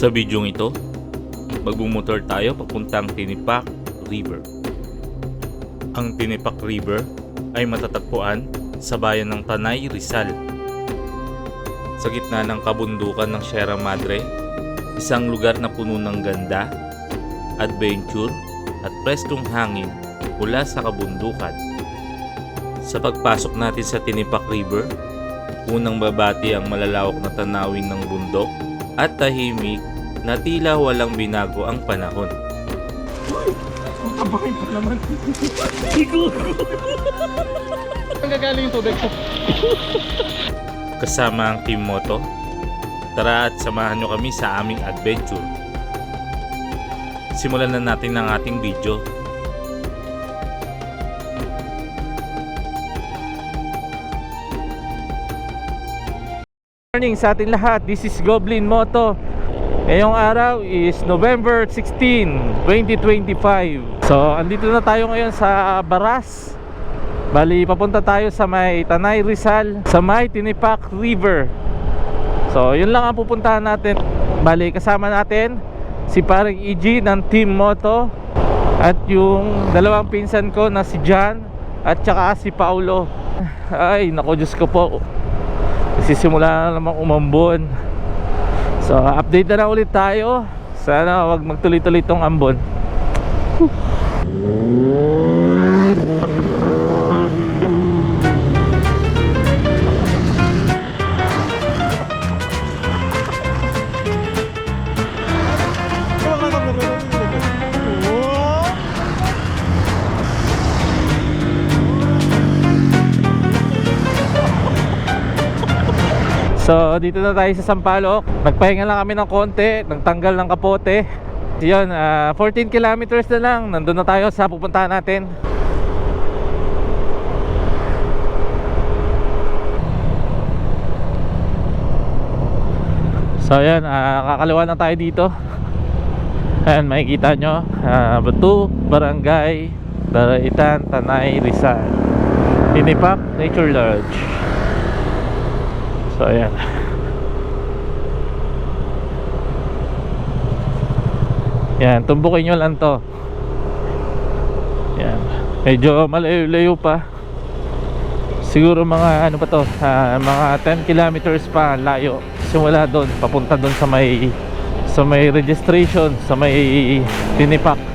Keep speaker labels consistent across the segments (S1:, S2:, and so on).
S1: Sa bidyong ito, magbumotor tayo papuntang Tinipak River. Ang Tinipak River ay matatagpuan sa bayan ng Tanay, Rizal. Sa gitna ng kabundukan ng Sierra Madre, isang lugar na puno ng ganda, adventure at preskong hangin mula sa kabundukan. Sa pagpasok natin sa Tinipak River, unang babati ang malalawak na tanawin ng bundok at tahimik na tila walang binago ang panahon.
S2: Kabahin pa naman. Ang gagaling yung tubig ko.
S1: Kasama ang Team Moto, tara at samahan nyo kami sa aming adventure. Simulan na natin ang ating video.
S2: Morning sa ating lahat. This is Goblin Moto. Ngayong araw is November 16, 2025. So, andito na tayo ngayon sa Baras. Bali, papunta tayo sa may Tanay Rizal, sa may Tinipak River. So, yun lang ang pupuntahan natin. Bali, kasama natin si paring EG ng Team Moto at yung dalawang pinsan ko na si John at saka si Paulo. Ay, nako Diyos ko po. Nagsisimula na namang umambon. So, update na ulit tayo. Sana wag magtuloy-tuloy tong ambon. So, dito na tayo sa Sampaloc. Nagpahinga lang kami ng konti, nagtanggal ng kapote. Yun, ah, 14 kilometers na lang. Nandun na tayo sa pupuntahan natin. So, ayan, ah, kakaliwa na tayo dito. Ayan, makikita nyo. Uh, Batu, Barangay, Daraitan, Tanay, Rizal. Tinipak Nature Lodge. So ayan Yan, tumbukin nyo lang to. Yan. Medyo malayo-layo pa. Siguro mga ano pa to ah, Mga 10 kilometers pa layo. Simula doon, papunta doon sa may Sa may registration Sa may tinipak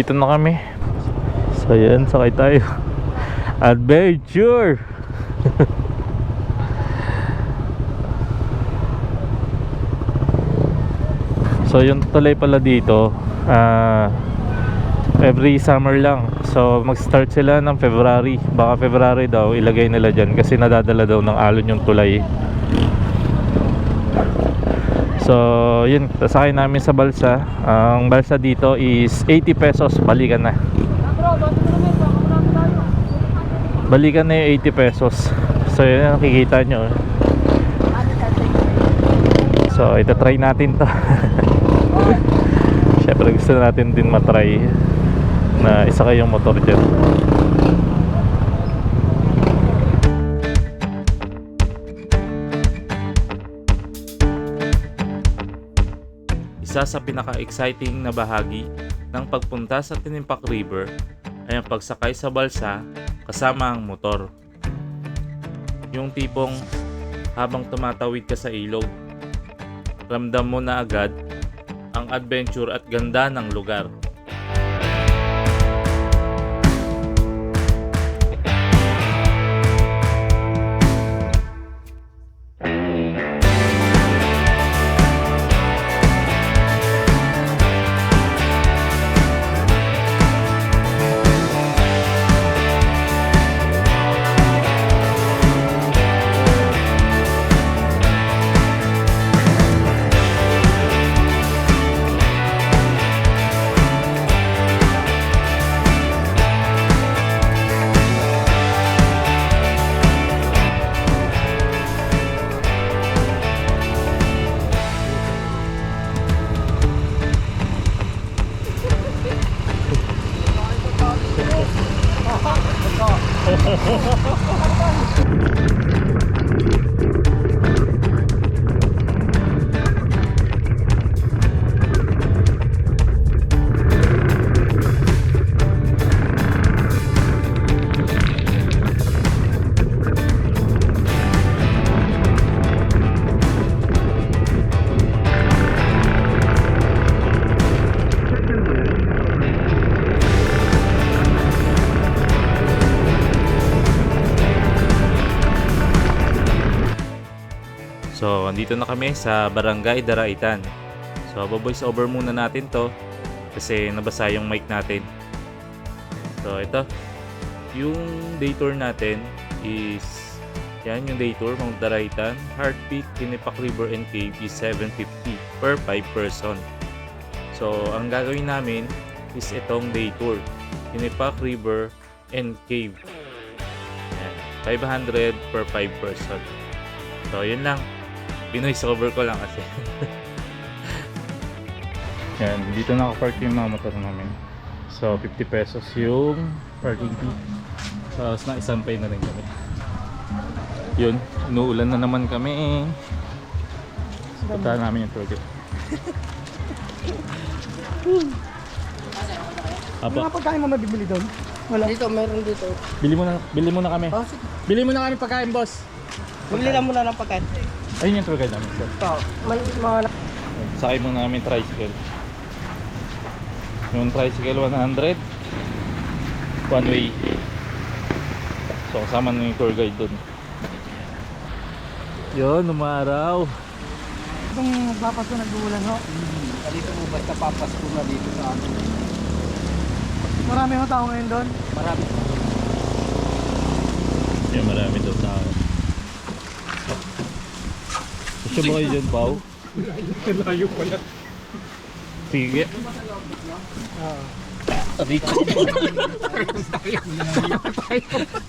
S2: Andito na kami. So yan, sakay tayo. Adventure! so yung tulay pala dito, ah every summer lang. So mag-start sila ng February. Baka February daw ilagay nila dyan kasi nadadala daw ng alon yung tulay. So, yun, sasakay namin sa balsa. Ang balsa dito is 80 pesos, balikan na. Balikan na yung 80 pesos. So, yun nakikita nyo. So, ito try natin to. Siyempre gusto natin din matry na isa kayong motor dyan.
S1: Isa sa pinaka-exciting na bahagi ng pagpunta sa Tinimpak River ay ang pagsakay sa balsa kasama ang motor. Yung tipong habang tumatawid ka sa ilog, ramdam mo na agad ang adventure at ganda ng lugar.
S2: So, andito na kami sa Barangay Daraitan. So, baboys over muna natin to kasi nabasa yung mic natin. So, ito. Yung day tour natin is yan yung day tour, Mount Daraitan. Heartbeat, Tinipak River and Cave is 750 per 5 person. So, ang gagawin namin is itong day tour. Tinipak River and Cave. Yan. 500 per 5 person. So, yun lang. Pinoise over ko lang kasi. Yan, dito nakapark yung mga motor namin. So, 50 pesos yung parking fee. Tapos na isampay na rin kami. Yun, inuulan na naman kami. Puntahan namin yung guide. Apa,
S1: Mga pagkain mo mabibili doon? Wala. Dito, meron dito.
S2: bili mo na, bili mo na kami.
S1: Oh, sige.
S3: Bili mo na kami pagkain, boss.
S1: Bili lang muna ng pagkain.
S2: Ayun yung tour guide namin, sir.
S1: Ito, man, mga
S2: Sakay muna namin tricycle. Yung tricycle 100. One way. So kasama na yung tour guide dun. Yun, umaraw.
S1: itong papasko nag-uulan ho.
S4: Dito po basta papasko na dito sa amin.
S1: Marami ho tao ngayon doon.
S4: Marami.
S2: Yan, marami daw tao. Gusto ba kayo dyan, Pao?
S4: Layo pala.
S2: Sige. Rico.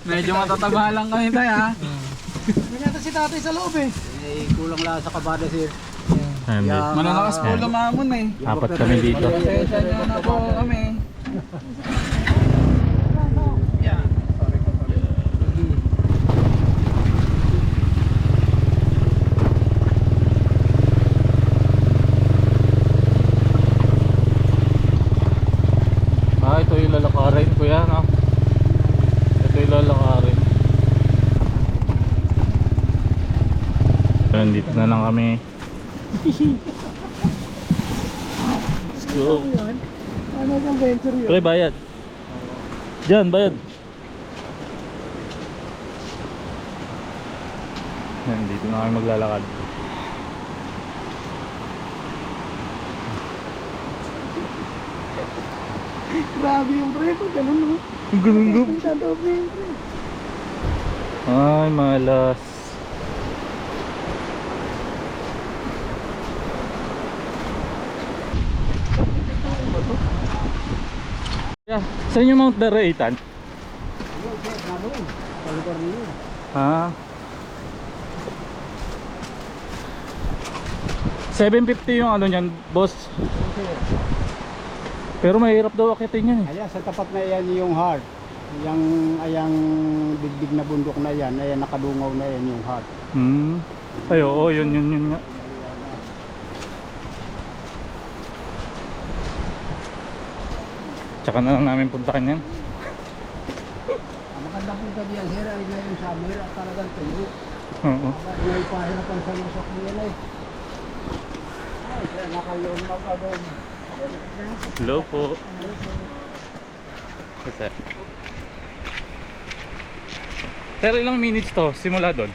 S4: Medyo matataba lang kami tayo ha.
S1: May nata si tatay sa loob eh.
S4: Eh, kulang lang sa kabada sir.
S2: Ayan.
S4: Mananakas po lumamon eh.
S2: Apat kami dito.
S4: Pasensya nyo na po kami.
S2: Ah, ito yung lalakarin, kuya, no? Ito yung lalakarin. Ayan, dito na lang kami. Let's go.
S1: Ano yung venture yun?
S2: Pre, bayad. Diyan, bayad. Ayan, dito na kami maglalakad.
S1: Grabe yung pre ko, ganun no.
S2: Ganun. Ay, malas. Yeah. Saan yung Mount Daraitan? Ah. 750 yung ano niyan, boss. Pero mahirap daw akitin yan eh.
S4: Ayan, sa tapat na yan yung heart. Yang ayang bigbig na bundok na yan, ayan nakadungaw na yan yung heart.
S2: Hmm. Ay, oo, yun, yun, yun nga. Tsaka na lang namin puntahan yan.
S4: Ang maganda po gabi yan, sir, ay ngayon summer at talagang tuyo.
S2: Oo.
S4: May pahirapan sa lusok niyan ay. Ay, sir, nakayon ka doon.
S2: Hello po. Kasi. Pero ilang minutes to simula doon?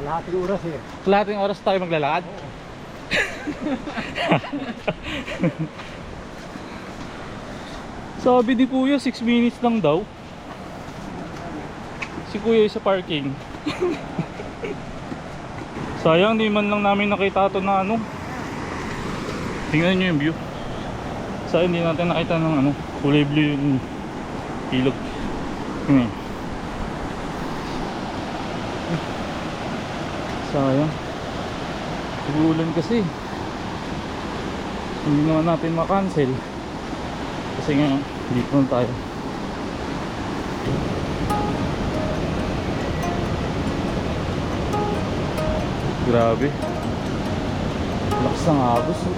S4: Kalahating oras eh.
S2: Kalahating oras tayo maglalakad? Sabi ni Kuya 6 minutes lang daw. Si Kuya sa parking. Sayang di man lang namin nakita to na ano. Tingnan nyo yung view. Sayang hindi natin nakita ng ano, kulay blue yung ilog. Hmm. Sayang. Ulan kasi. Hindi naman natin makancel. Kasi nga, dito na tayo. Grabe. Lakas ng agos oh.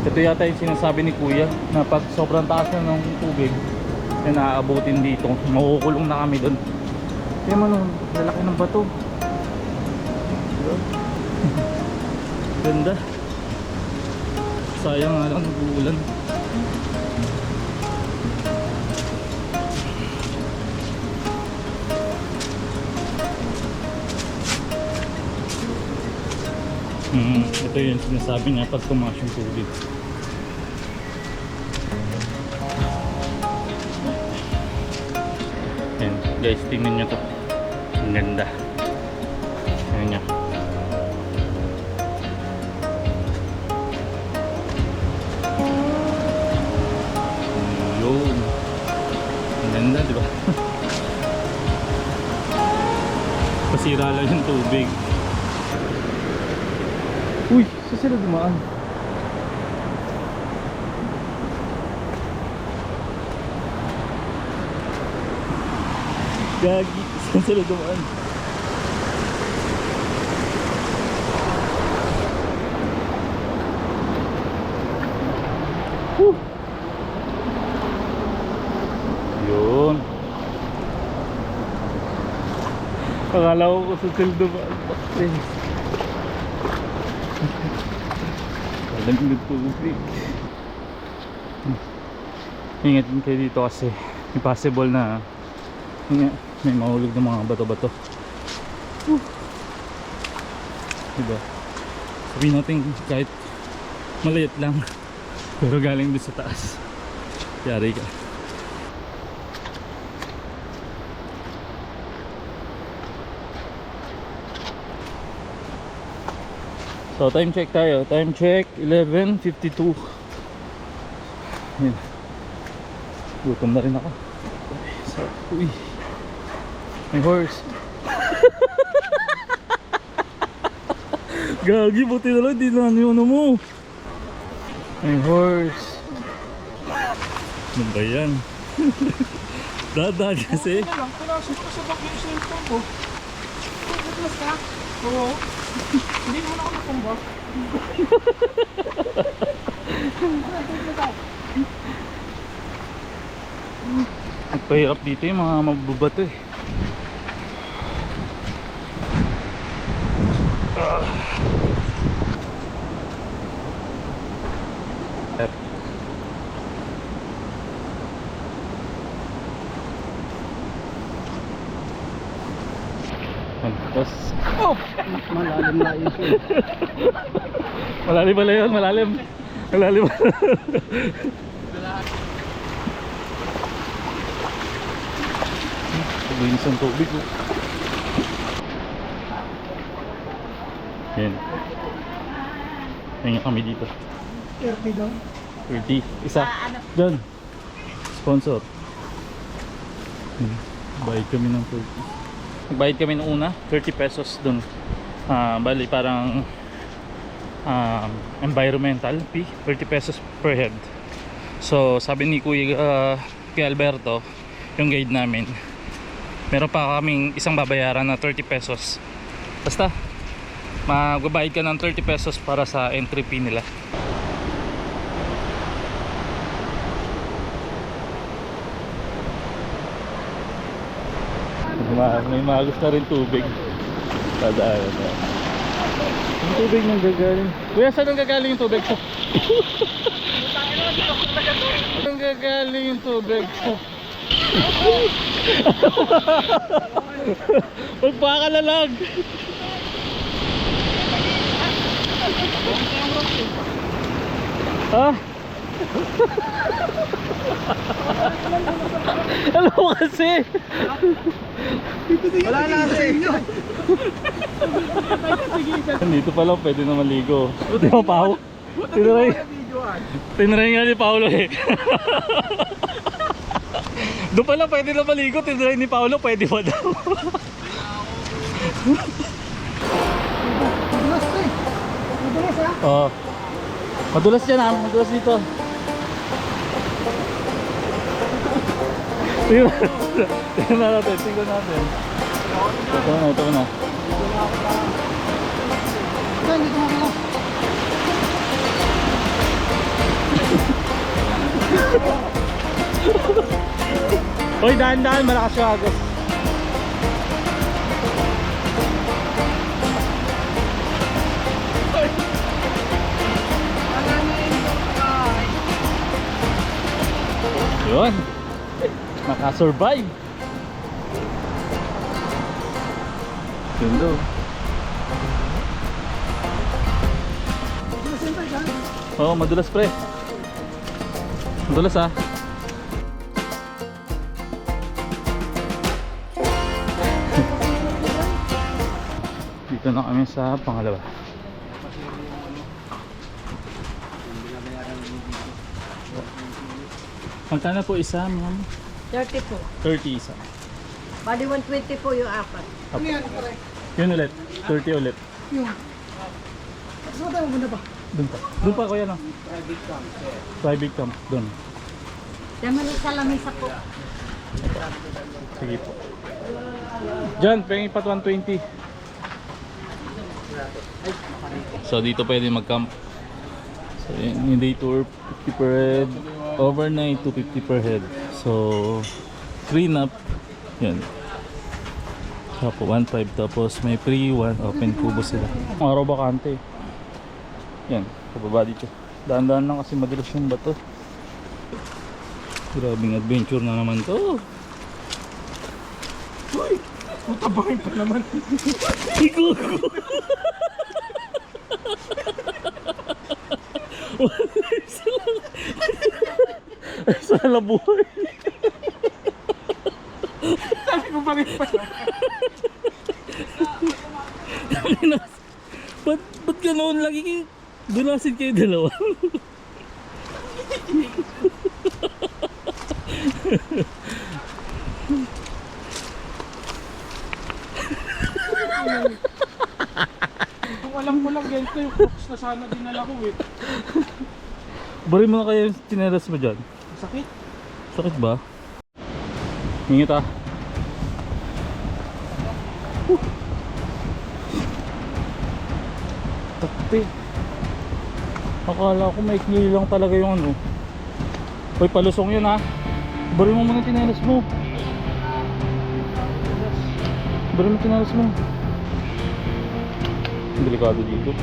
S2: ito yata yung sinasabi ni kuya na pag sobrang taas na ng tubig na naaabutin dito makukulong na kami doon kaya mo nun oh, lalaki ng bato. Ganda. Sayang nga lang ulan. Hmm, ito yung sinasabi niya pag tumaas yung tubig. Ayan, guys, tingnan nyo to. Ang ganda. Ayan nyo. Yun. Ang ganda, di ba? Pasira lang yung tubig. Uy, sa sila dumaan? Gagi, saan sila dumaan? Whew. Yun. Akala ko saan sila dumaan. Ng tubig. Ingat din kayo dito kasi impossible na yun nga, may mahulog ng mga bato-bato. Diba? Sabihin natin kahit maliit lang pero galing doon sa taas. Yari ka. So time check tayo. Time check 11:52. Yan. Gutom na rin ako. So, uy. May horse. Gagi, buti na lang, di na ano ano mo. May horse. Ano ba yan? Dada kasi.
S5: Ano lang, pinasok sa back yung cellphone ko. Naglas ka? Oo. Hindi naman ako nakumba.
S2: Nagpahirap dito yung mga mabubato eh. Ah. Tapos,
S4: Oh! Malalim na ito.
S2: malalim pala yun, malalim. Malalim. Linis ang tubig. oh. Yan. Ngayon kami dito.
S5: 30 daw.
S2: 30. Isa. Diyan. Sponsor. Hmm. Bayad kami ng 30. Nagbayad kami nung una. 30 pesos dun. Ah, bali parang um, environmental fee. 30 pesos per head. So sabi ni Kuya uh, Kuya Alberto, yung guide namin, meron pa kaming isang babayaran na 30 pesos. Basta, magbabayad ka ng 30 pesos para sa entry fee nila. Ma may magos na rin tubig. Tadaan na. Yung tubig nang gagaling. Kuya, saan nang gagaling yung tubig? Saan gagaling yung tubig? Magpakalalag! Ha? Alam mo kasi!
S5: Wala na sa inyo.
S2: Dito pa lang pwede na maligo. Di ba, Pao? Tinaray, tinaray nga ni Paolo eh. Doon pa lang pwede na maligo. Tinaray ni Paolo, pwede ba daw?
S5: Madulas eh. Madulas ha?
S2: Oo. Madulas yan ah, madulas dito. Tingnan tingnan natin, tingnan natin. Ito na, ito na. Hoy, dahan-dahan, malakas yung agos. Yun. Nakasurvive. Yun do. Oo, madulas pre. Madulas ah. Dito na kami sa pangalawa. Magkano po isa, ma'am?
S6: 30 po.
S2: 30 isa.
S6: Bali 120 po yung apat.
S5: Ano yan, pare?
S2: Yun ulit. 30 ulit.
S5: Yung. Saan tayo muna ba?
S2: Doon pa. Doon pa kuya no? Private camp. Doon.
S6: Diyan sa lamisa po.
S2: Sige po. Diyan, pengi pa 120. So dito pwede mag-camp. So yun, yung day tour 50 per head. Overnight 250 per head. So 3 nap. Yan. Tapos 1.5 tapos may free 1 open kubo sila. Araw bakante. Yan, pababa dito. Daan-daan lang kasi madulas yung bato. Grabing adventure na naman to.
S5: Tabahin pa naman.
S2: Sana buhay.
S5: Sabi ko bakit pa
S2: ba't, ba't ganoon lagi kayo? Dunasin kayo dalawa.
S5: Kung alam mo lang ganito yung crooks na sana dinala ko eh.
S2: Bari mo na kayo yung tineras mo dyan.
S5: Sakit.
S2: Ba? Ingit ah. Huh. Takti. Akala ko may ikli lang talaga yung ano. Hoy, palusong yun ah. Bari mo muna tineras mo. Bari mo tineras mo. Delikado dito.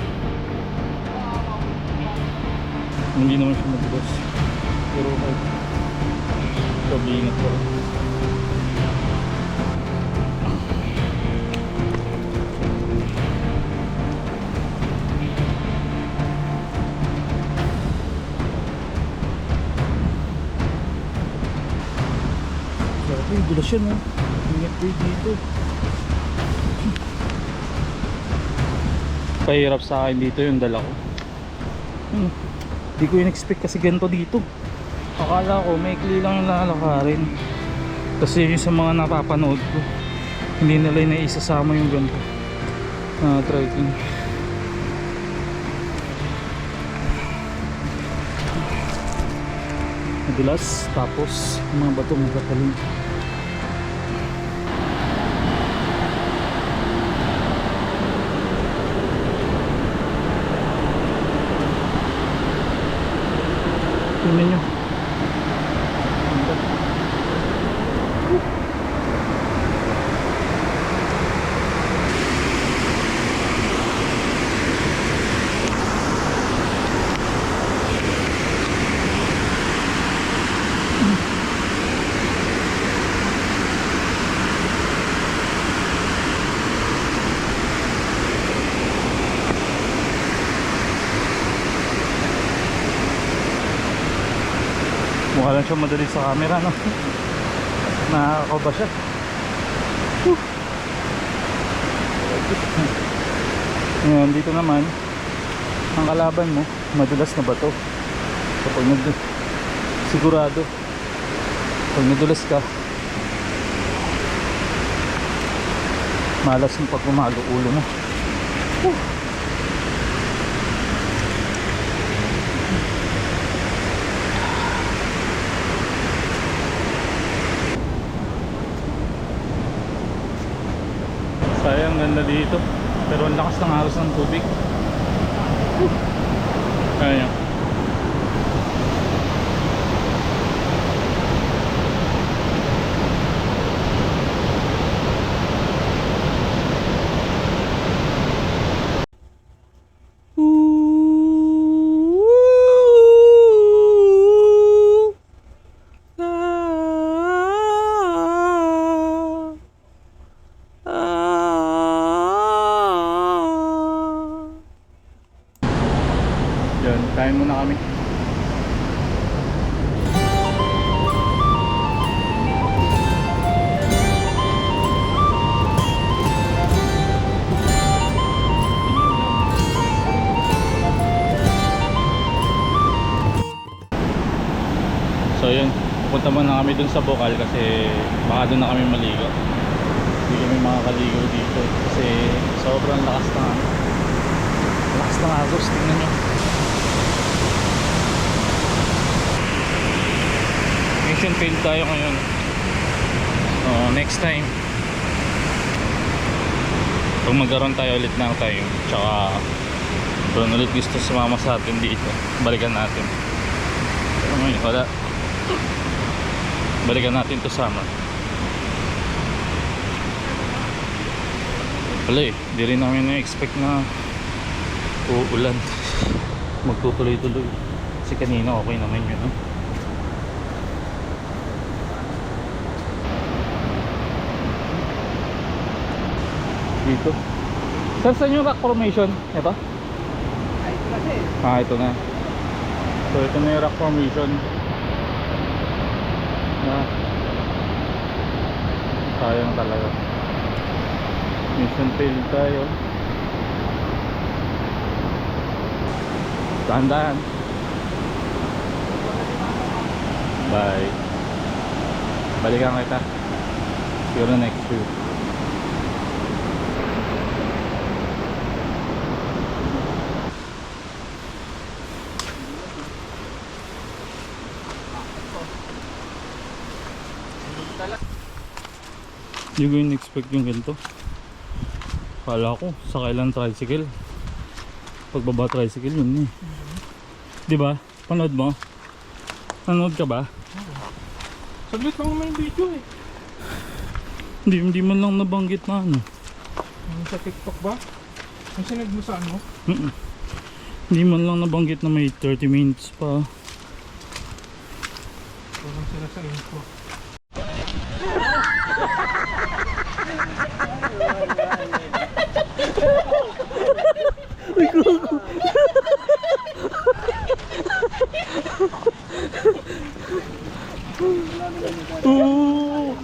S2: Hindi naman siya madulas. Pero okay. Sabi ingat pa rin. Grabe, yung dulas yan oh. Ingat kayo dito. Pahirap sa akin dito yung dala ko. Hmm. Di ko in-expect kasi ganito dito. Akala ko may lang yung lalakarin. Kasi yung sa mga napapanood ko, hindi nila naisasama yung ganito na trekking. Madulas, tapos mga bato magkakaling. Tingnan nyo. Mukha lang siya madali sa camera, no? Nakakakaw ba siya? Ngayon, dito naman, ang kalaban mo, madulas na bato. Kapag nag sigurado, pag nadulas ka, malas yung pag ulo mo. Whew. na dito. Pero ang lakas ng aros ng tubig. Kaya. Kami dun sa Bukal kasi baka dun na kami maligo. Hindi kami makakaligo dito kasi sobrang lakas na lakas ng agos, tingnan nyo. Mission failed tayo ngayon. So, next time. Pag magkaroon tayo ulit ng time, tsaka kung ulit gusto sumama sa atin dito, balikan natin. Pero ngayon, wala. Balikan natin to summer. Wala eh, di rin namin na-expect na uulan. Magtutuloy-tuloy. Kasi kanina okay naman yun, no? dito. Sir, saan yung rock formation? Ito? Ah, ito na. So, ito na yung rock formation. Ah. Sayang talaga. Mission failed tayo. Dahan-dahan. Bye. Balikan kita. Siguro next week. Hindi ko yung expect yung ganito. Kala ko, sa kailan tricycle. Pagbaba tricycle yun eh. Di ba? Panood mo? Nanood ka ba?
S5: Saglit lang yung video eh.
S2: Hindi, hindi man lang nabanggit na ano.
S5: Yung sa TikTok ba? Yung sinag mo sa ano?
S2: Mm-mm. Hindi man lang nabanggit na may 30 minutes pa.
S5: Parang sila sa info.
S2: Oo!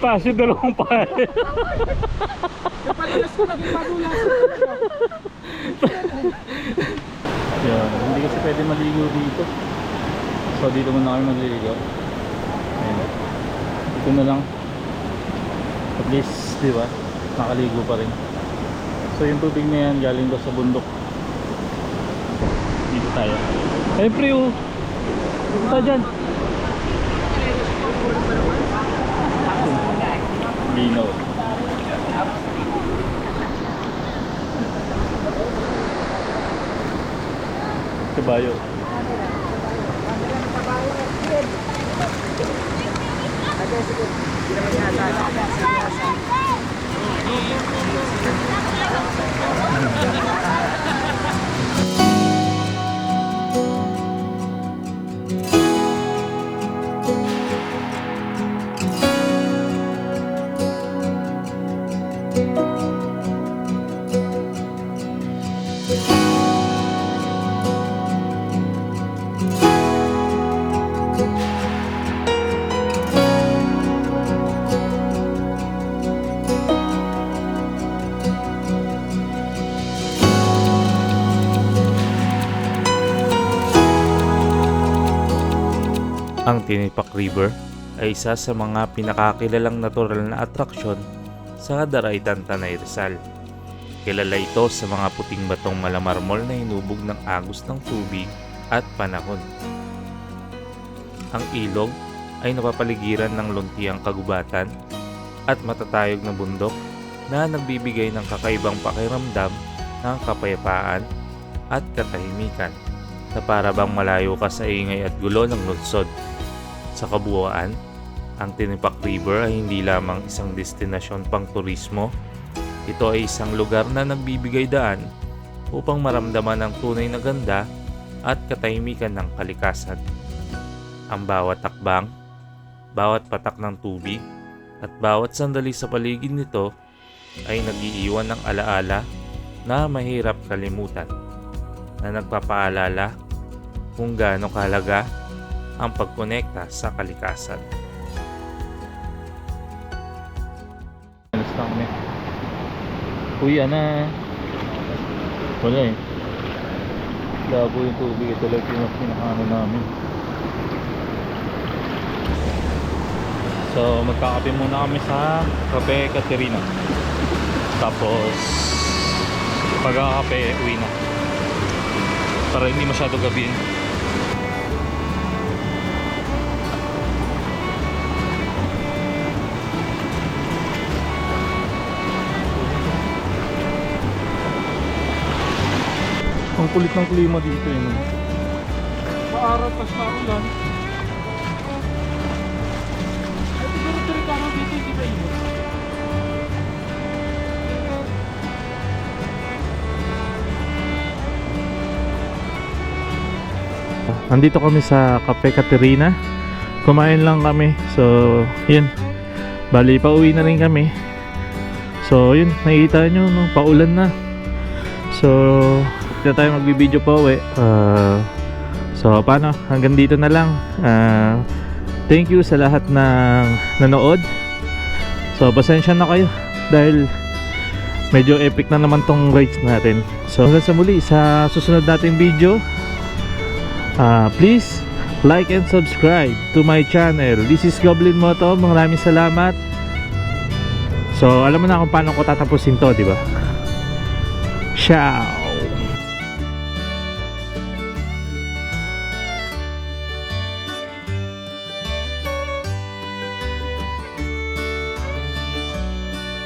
S2: Pasyo dalawang pare.
S5: Padalas ko naging padulas.
S2: Yan, hindi kasi pwede maligo dito. So dito muna kami maliligo. Dito na lang. At least, di ba? Nakaligo pa rin. So yung tubig na yan galing daw sa bundok. Dito tayo. Eh. Dito tayo dyan. Linaw. Kabayo. Ang Tinipak River ay isa sa mga pinakakilalang natural na atraksyon sa Daraitan Tanay Rizal. Kilala ito sa mga puting batong malamarmol na hinubog ng agos ng tubig at panahon. Ang ilog
S1: ay napapaligiran ng luntiang kagubatan at matatayog na bundok na nagbibigay ng kakaibang pakiramdam ng kapayapaan at katahimikan na para bang malayo ka sa ingay at gulo ng lungsod. Sa kabuuan, ang Tinipak River ay hindi lamang isang destinasyon pang turismo, ito ay isang lugar na nagbibigay daan upang maramdaman ang tunay na ganda at katahimikan ng kalikasan. Ang bawat takbang, bawat patak ng tubig, at bawat sandali sa paligid nito ay nagiiwan ng alaala na mahirap kalimutan na nagpapaalala kung gaano kahalaga ang pagkonekta sa kalikasan.
S2: Alas na kami. Uy, ana. Wala eh. Labo yung tubig. Ito lang yung pinakaano namin. So, magkakape muna kami sa Cafe Caterina. Tapos, pagkakape, uwi na. Para hindi masyado gabihin. Ang kulit ng klima dito eh. No?
S5: Pas marulan. Ay, siguro Turkana dito, hindi ba?
S2: Nandito kami sa Cafe Caterina. Kumain lang kami. So, yun. Bali, pauwi na rin kami. So, yun. Nakikita nyo, no? Paulan na. So, dito tayo magbibideo pa uwi. Ah, so, paano? Hanggang dito na lang. Ah, thank you sa lahat ng nanood. So, pasensya na kayo. Dahil medyo epic na naman tong rides natin. So, hanggang sa muli sa susunod nating video. Ah, please like and subscribe to my channel. This is Goblin Moto. Maraming salamat. So, alam mo na kung paano ko tatapusin to, di ba? Ciao!